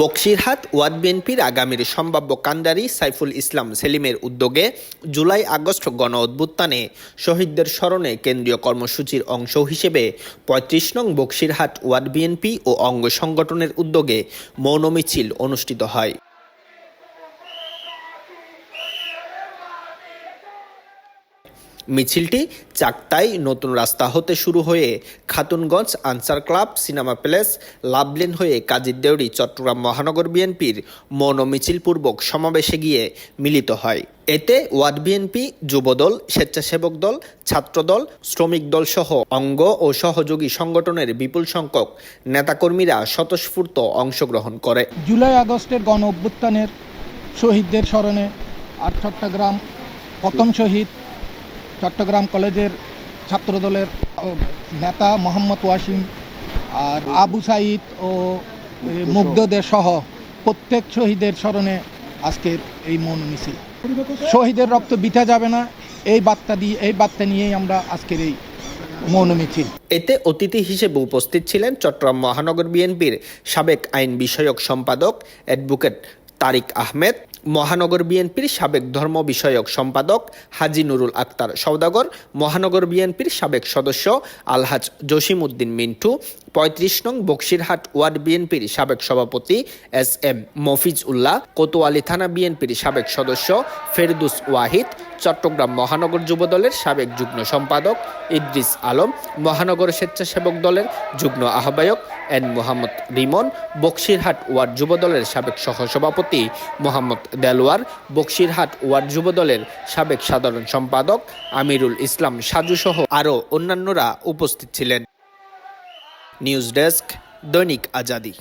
Baksirhat word বিএনপির আগামীর সম্ভাব্য কান্ডারি সাইফুল ইসলাম সেলিমের উদ্যোগে জুলাই আগস্ট গণ অভ্যুত্থানে শহীদদের স্মরণে কেন্দ্রীয় কর্মসূচির অংশ হিসেবে পঁয়ত্রিশ নং বক্সিরহাট ওয়ার্ড বিএনপি ও অঙ্গ সংগঠনের উদ্যোগে মৌন মিছিল অনুষ্ঠিত হয়। মিছিলটি চাকতাই নতুন রাস্তা হতে শুরু হয়ে Khatunganj Ansar club, cinema palace Love Lane হয়ে কাজীর দেউরি চট্টগ্রাম মহানগর বিএনপির মৌন মিছিলপূর্বক সমাবেশে গিয়ে মিলিত হয়। এতে ওয়ার্ড বিএনপি, যুবদল, স্বেচ্ছাসেবক দল, ছাত্রদল, শ্রমিক দল সহ অঙ্গ ও সহযোগী সংগঠনের বিপুল সংখ্যক নেতাকর্মীরা স্বতঃস্ফূর্ত অংশগ্রহণ করে। জুলাই আগস্টের গণ অভ্যুত্থানের শহীদদের স্মরণে আর চট্টগ্রাম প্রথম শহীদ চট্টগ্রাম কলেজের ছাত্রদলের নেতা মোহাম্মদ ওয়াসিম আর আবু সাইদ ও মুগ্ধদের সহ প্রত্যেক শহীদের স্মরণে আজকের এই মৌন মিছিল। শহীদের রক্ত বিতা যাবে না এই বার্তা দিয়ে এই বার্তা নিয়েই আমরা আজকের এই মৌন মিছিল। এতে অতিথি হিসেবে উপস্থিত ছিলেন চট্টগ্রাম মহানগর বিএনপির সাবেক আইন বিষয়ক সম্পাদক অ্যাডভোকেট তারিক আহমেদ মহানগর বিএনপির সাবেক ধর্ম বিষয়ক সম্পাদক হাজি নুরুল আক্তার সওদাগর, মহানগর বিএনপির সাবেক সদস্য আলহাজ জসিম উদ্দিন মিন্টু পঁয়ত্রিশ নং বক্সিরহাট ওয়ার্ড বিএনপির সাবেক সভাপতি এস এম মফিজ উল্লাহ কোতোয়ালি থানা বিএনপির সাবেক সদস্য ফেরদুস ওয়াহিদ, চট্টগ্রাম মহানগর যুবদলের সাবেক যুগ্ম সম্পাদক ইদ্রিস আলম, মহানগর স্বেচ্ছাসেবক দলের যুগ্ম আহ্বায়ক এন মোহাম্মদ রিমন, বক্সিরহাট ওয়ার্ড যুবদলের সাবেক সহসভাপতি মোহাম্মদ দেলোয়ার, বক্সিরহাট ওয়ার্ড যুবদলের সাবেক সাধারণ সম্পাদক আমিরুল ইসলাম সাজুসহ আরও অন্যান্যরা উপস্থিত ছিলেন। নিউজ ডেস্ক দৈনিক আজাদি।